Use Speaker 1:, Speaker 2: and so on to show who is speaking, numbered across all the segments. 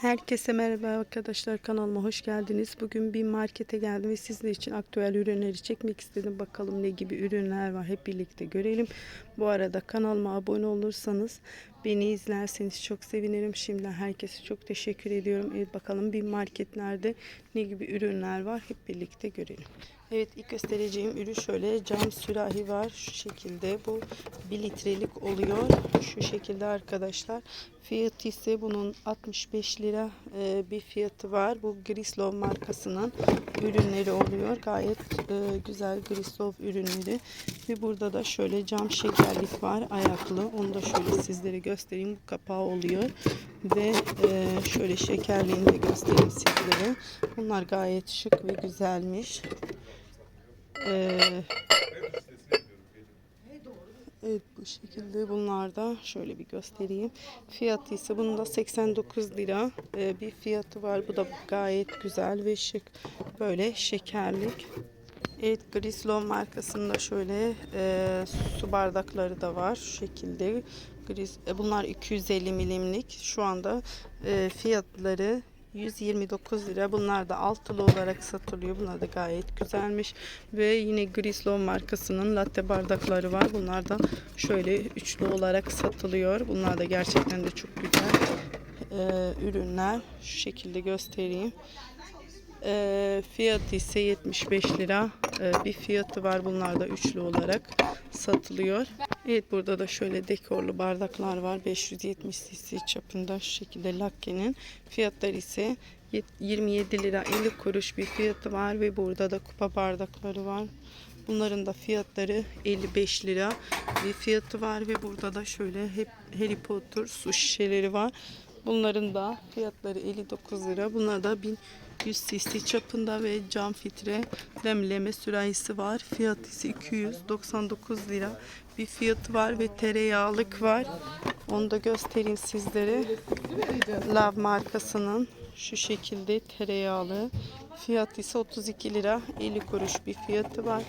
Speaker 1: Herkese merhaba arkadaşlar kanalıma hoş geldiniz. Bugün bir markete geldim ve sizler için aktüel ürünleri çekmek istedim. Bakalım ne gibi ürünler var hep birlikte görelim. Bu arada kanalıma abone olursanız beni izlerseniz çok sevinirim. Şimdiden herkese çok teşekkür ediyorum. Evet bakalım bir marketlerde ne gibi ürünler var? Hep birlikte görelim. Evet ilk göstereceğim ürün şöyle. Cam sürahi var. Şu şekilde bu 1 litrelik oluyor. Şu şekilde arkadaşlar. Fiyatı ise bunun 65 lira e, bir fiyatı var. Bu Grislov markasının ürünleri oluyor. Gayet e, güzel Grislov ürünleri. Ve burada da şöyle cam şekerlik var ayaklı onu da şöyle sizlere göstereyim bu kapağı oluyor ve e, şöyle şekerliğini de göstereyim sizlere bunlar gayet şık ve güzelmiş ee, evet bu şekilde bunlar da şöyle bir göstereyim. Fiyatı ise bunun da 89 lira ee, bir fiyatı var. Bu da gayet güzel ve şık. Böyle şekerlik. Evet Grislov markasında şöyle e, su bardakları da var şu şekilde. Gris, e, bunlar 250 milimlik. Şu anda e, fiyatları 129 lira. Bunlar da altılı olarak satılıyor. Bunlar da gayet güzelmiş. Ve yine Grislov markasının latte bardakları var. Bunlar da şöyle üçlü olarak satılıyor. Bunlar da gerçekten de çok güzel e, ürünler. Şu şekilde göstereyim. E, fiyatı ise 75 lira e, bir fiyatı var. Bunlar da üçlü olarak satılıyor. Evet burada da şöyle dekorlu bardaklar var. 570 cc çapında şu şekilde Lakke'nin. Fiyatları ise 27 lira 50 kuruş bir fiyatı var ve burada da kupa bardakları var. Bunların da fiyatları 55 lira bir fiyatı var ve burada da şöyle hep Harry Potter su şişeleri var. Bunların da fiyatları 59 lira. Bunlar da 1100 cc çapında ve cam filtre demleme sürahisi var. Fiyatı ise 299 lira bir fiyatı var ve tereyağlık var. Onu da göstereyim sizlere. Love markasının şu şekilde tereyağlı. Fiyatı ise 32 lira 50 kuruş bir fiyatı var.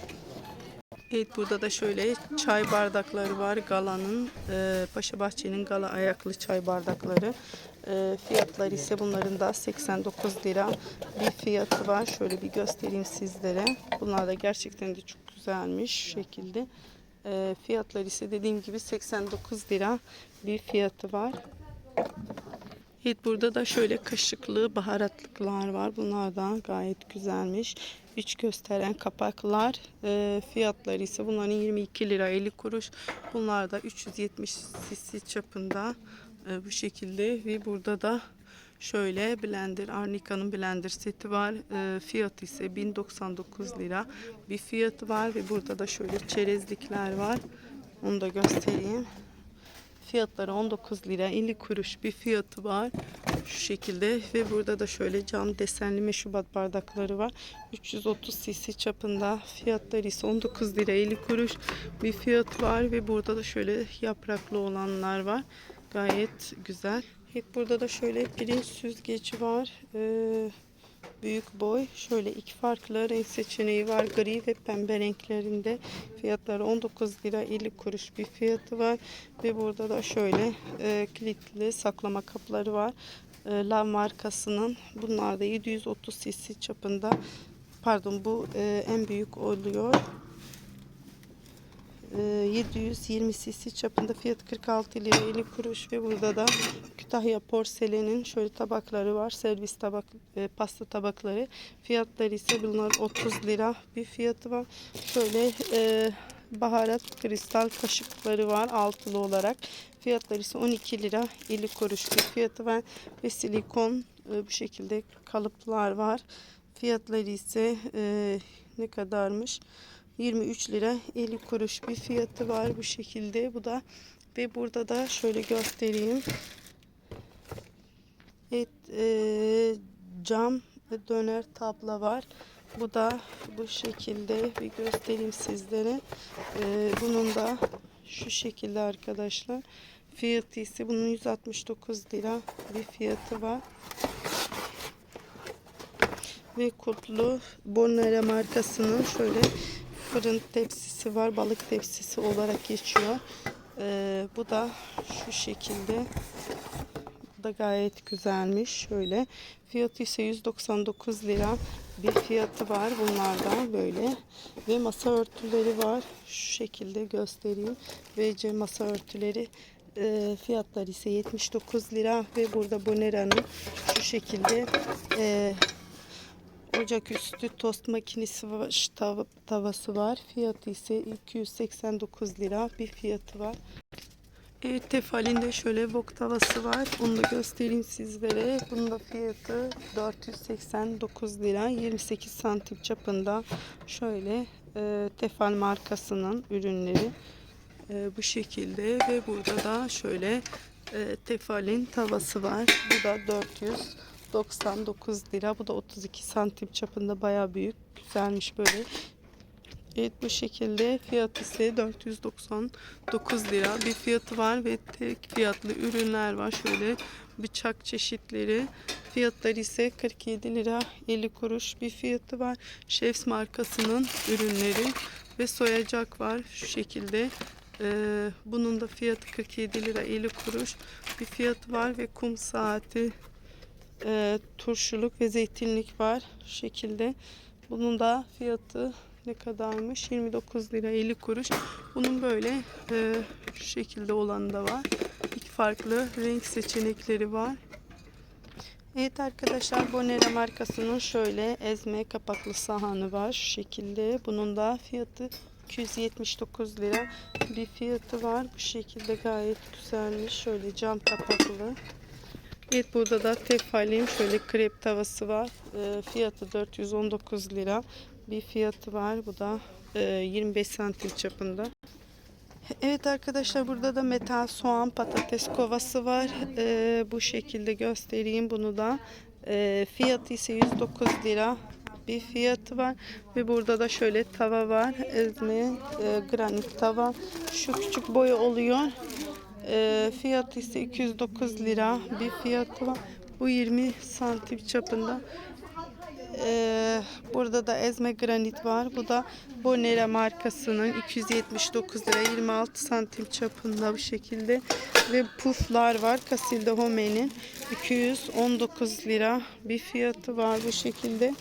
Speaker 1: Evet burada da şöyle çay bardakları var. Gala'nın e, Paşa Bahçe'nin Gala ayaklı çay bardakları. E, fiyatları ise bunların da 89 lira bir fiyatı var. Şöyle bir göstereyim sizlere. Bunlar da gerçekten de çok güzelmiş şu şekilde. E, fiyatları ise dediğim gibi 89 lira bir fiyatı var. Evet burada da şöyle kaşıklı baharatlıklar var. Bunlar da gayet güzelmiş. Üç gösteren kapaklar. E, fiyatları ise bunların 22 lira 50 kuruş. Bunlar da 370 cc çapında e, bu şekilde ve burada da şöyle blender Arnica'nın blender seti var. E, fiyatı ise 1099 lira bir fiyatı var ve burada da şöyle çerezlikler var. Onu da göstereyim. Fiyatları 19 lira 50 kuruş bir fiyatı var. Şu şekilde ve burada da şöyle cam desenli meşrubat bardakları var. 330 cc çapında fiyatları ise 19 lira 50 kuruş bir fiyatı var ve burada da şöyle yapraklı olanlar var. Gayet güzel. Evet burada da şöyle pirinç süzgeci var. Ee, büyük boy. Şöyle iki farklı renk seçeneği var. Gri ve pembe renklerinde. Fiyatları 19 lira 50 kuruş bir fiyatı var. Ve burada da şöyle e, kilitli saklama kapları var. E, Lav markasının. Bunlar da 730 cc çapında. Pardon bu e, en büyük oluyor. E, 720 cc çapında fiyat 46 lira 50 kuruş ve burada da Kütahya porselenin şöyle tabakları var. Servis tabak, e, pasta tabakları. Fiyatları ise bunlar 30 lira bir fiyatı var. Şöyle e, baharat kristal kaşıkları var altılı olarak. Fiyatları ise 12 lira 50 kuruş bir fiyatı var. Ve silikon e, bu şekilde kalıplar var. Fiyatları ise e, ne kadarmış? 23 lira 50 kuruş bir fiyatı var bu şekilde. Bu da ve burada da şöyle göstereyim. Evet, e, cam döner tabla var. Bu da bu şekilde bir göstereyim sizlere. E, bunun da şu şekilde arkadaşlar. Fiyatı ise bunun 169 lira bir fiyatı var. Ve kutlu Bonera markasının şöyle fırın tepsisi var. Balık tepsisi olarak geçiyor. E, bu da şu şekilde Bu da gayet güzelmiş. Şöyle. Fiyatı ise 199 lira. Bir fiyatı var bunlardan böyle. Ve masa örtüleri var. Şu şekilde göstereyim. VC masa örtüleri e, fiyatları ise 79 lira ve burada Bonera'nın şu şekilde e, ocaküstü tost makinesi var, tava- tavası var. Fiyatı ise 289 lira bir fiyatı var. Evet tefalinde şöyle wok tavası var. Onu da göstereyim sizlere. Bunun da fiyatı 489 lira. 28 santim çapında. Şöyle e, tefal markasının ürünleri. E, bu şekilde ve burada da şöyle e, tefalin tavası var. Bu da 499 lira. Bu da 32 santim çapında baya büyük. Güzelmiş böyle. Evet bu şekilde fiyat ise 499 lira bir fiyatı var ve tek fiyatlı ürünler var. Şöyle bıçak çeşitleri fiyatları ise 47 lira 50 kuruş bir fiyatı var. Chefs markasının ürünleri ve soyacak var şu şekilde. Ee, bunun da fiyatı 47 lira 50 kuruş bir fiyatı var ve kum saati e, turşuluk ve zeytinlik var şekilde. Bunun da fiyatı ne kadarmış? 29 lira 50 kuruş. Bunun böyle e, şekilde olanı da var. İki farklı renk seçenekleri var. Evet arkadaşlar Bonera markasının şöyle ezme kapaklı sahanı var şu şekilde. Bunun da fiyatı 279 lira bir fiyatı var. Bu şekilde gayet güzelmiş. Şöyle cam kapaklı. Evet burada da tefalim şöyle krep tavası var. E, fiyatı 419 lira bir fiyatı var. Bu da e, 25 santim çapında. Evet arkadaşlar burada da metal soğan patates kovası var. E, bu şekilde göstereyim bunu da. E, fiyatı ise 109 lira bir fiyatı var ve burada da şöyle tava var ezme e, granit tava şu küçük boyu oluyor e, fiyatı ise 209 lira bir fiyatı var bu 20 santim çapında ee, burada da ezme granit var. Bu da Bonera markasının 279 lira 26 santim çapında bu şekilde. Ve puflar var. Casilda Home'nin 219 lira bir fiyatı var bu şekilde.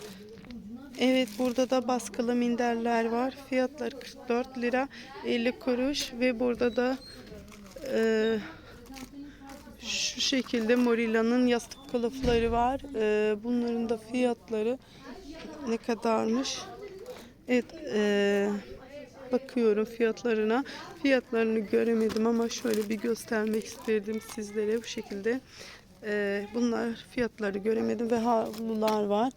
Speaker 1: Evet burada da baskılı minderler var. Fiyatları 44 lira 50 kuruş ve burada da e, şu şekilde Morilla'nın yastık kılıfları var. Ee, bunların da fiyatları ne kadarmış? Evet, ee, bakıyorum fiyatlarına. Fiyatlarını göremedim ama şöyle bir göstermek istedim sizlere bu şekilde. Ee, bunlar fiyatları göremedim ve havlular var.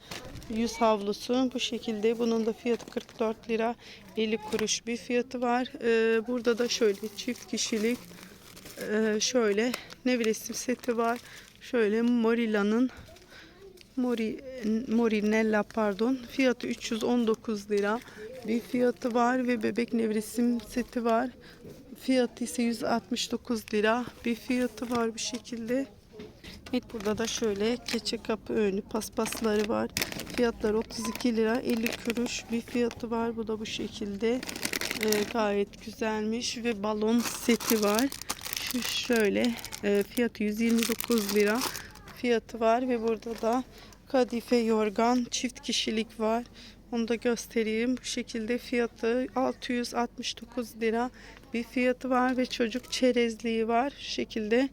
Speaker 1: Yüz havlusu bu şekilde. Bunun da fiyatı 44 lira 50 kuruş bir fiyatı var. Ee, burada da şöyle çift kişilik ee, şöyle nevresim seti var. Şöyle Morilla'nın Mori, Morinella pardon fiyatı 319 lira bir fiyatı var ve bebek nevresim seti var. Fiyatı ise 169 lira bir fiyatı var bu şekilde. Evet burada da şöyle keçe kapı önü paspasları var. Fiyatları 32 lira 50 kuruş bir fiyatı var. Bu da bu şekilde Ee, gayet güzelmiş ve balon seti var. Şöyle e, fiyatı 129 lira fiyatı var ve burada da kadife yorgan çift kişilik var. Onu da göstereyim. Bu şekilde fiyatı 669 lira bir fiyatı var ve çocuk çerezliği var. Şu şekilde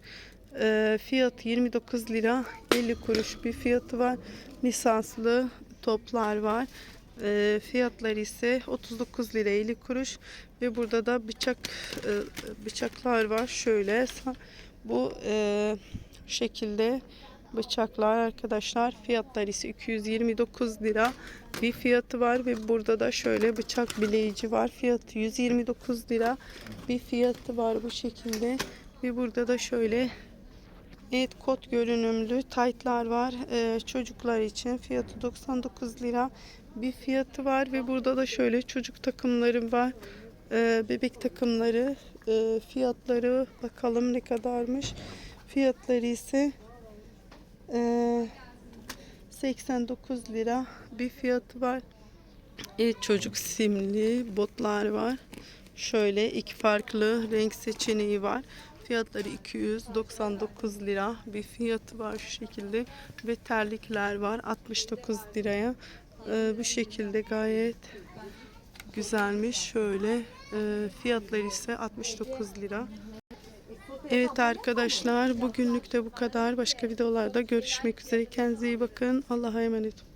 Speaker 1: e, fiyatı 29 lira 50 kuruş bir fiyatı var. Lisanslı toplar var. E, fiyatları ise 39 lira 50 kuruş ve burada da bıçak e, bıçaklar var. Şöyle bu e, şekilde bıçaklar arkadaşlar. Fiyatları ise 229 lira bir fiyatı var. Ve burada da şöyle bıçak bileyici var. Fiyatı 129 lira bir fiyatı var bu şekilde. Ve burada da şöyle Evet kot görünümlü taytlar var Ee, çocuklar için. Fiyatı 99 lira bir fiyatı var. Ve burada da şöyle çocuk takımları var Ee, bebek takımları Ee, fiyatları bakalım ne kadarmış. Fiyatları ise ee, 89 lira bir fiyatı var. Evet çocuk simli botlar var. Şöyle iki farklı renk seçeneği var. Fiyatları 299 lira bir fiyatı var şu şekilde. Ve terlikler var 69 liraya. Ee, bu şekilde gayet güzelmiş. Şöyle e, fiyatları ise 69 lira. Evet arkadaşlar bugünlük de bu kadar. Başka videolarda görüşmek üzere. Kendinize iyi bakın. Allah'a emanet olun.